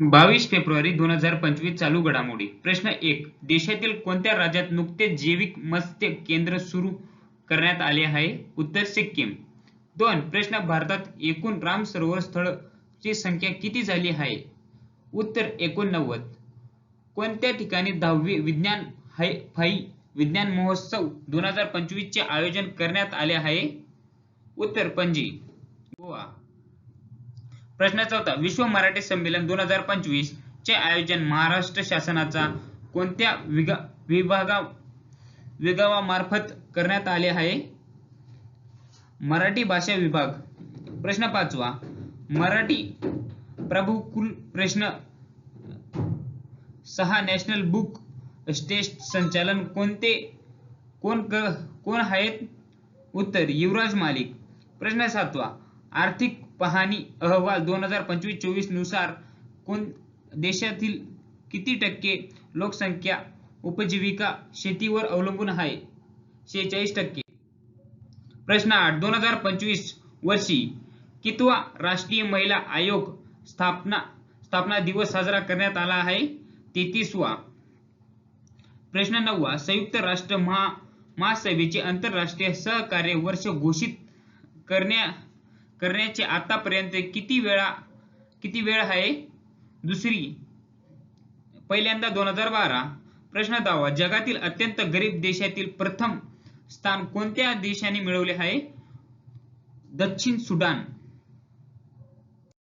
बावीस फेब्रुवारी दोन हजार पंचवीस चालू घडामोडी. प्रश्न एक देशातील कोणत्या राज्यात नुकतेच जैविक मत्स्य केंद्र सुरू करण्यात आले आहे? उत्तर सिक्कीम. दोन प्रश्न भारतात एकूण राम सरोवर स्थळची संख्या किती झाली आहे? उत्तर एकोणनव्वद. कोणत्या ठिकाणी दहावी विज्ञान हाय फाई विज्ञान महोत्सव दोन हजार पंचवीस चे आयोजन करण्यात आले आहे? उत्तर पणजी. गोवा. प्रश्न चौथा विश्व मराठी संमेलन दोन हजार पंचवीस चे आयोजन महाराष्ट्र शासनाचा कोणत्या विगा विभागा विभागामार्फत करण्यात आले आहे? मराठी भाषा विभाग. प्रश्न पाचवा. मराठी प्रभुकुल प्रश्न सहा नॅशनल बुक टेस्ट संचालन कोणते कोण कोण आहेत? उत्तर युवराज मालिक. प्रश्न सातवा. आर्थिक पाहणी अहवाल दोन हजार पंचवीस चोवीसनुसार कोण देशातील किती टक्के लोकसंख्या उपजीविका शेतीवर अवलंबून आहे? शेहेचाळीस टक्के. प्रश्न आठ दोन हजार पंचवीस वर्षी कितवा राष्ट्रीय महिला आयोग स्थापना स्थापना दिवस साजरा करण्यात आला आहे? तेहतीसवा. प्रश्न नववा संयुक्त राष्ट्र महा महासभेचे आंतरराष्ट्रीय सहकार्य वर्ष घोषित करण्या करण्याची आतापर्यंत किती वेळा किती वेळ आहे? दुसरी पहिल्यांदा दोन हजार बारा प्रश्न दहावा जगातील अत्यंत गरीब देशातील प्रथम स्थान कोणत्या देशाने मिळवले आहे? दक्षिण सुडान.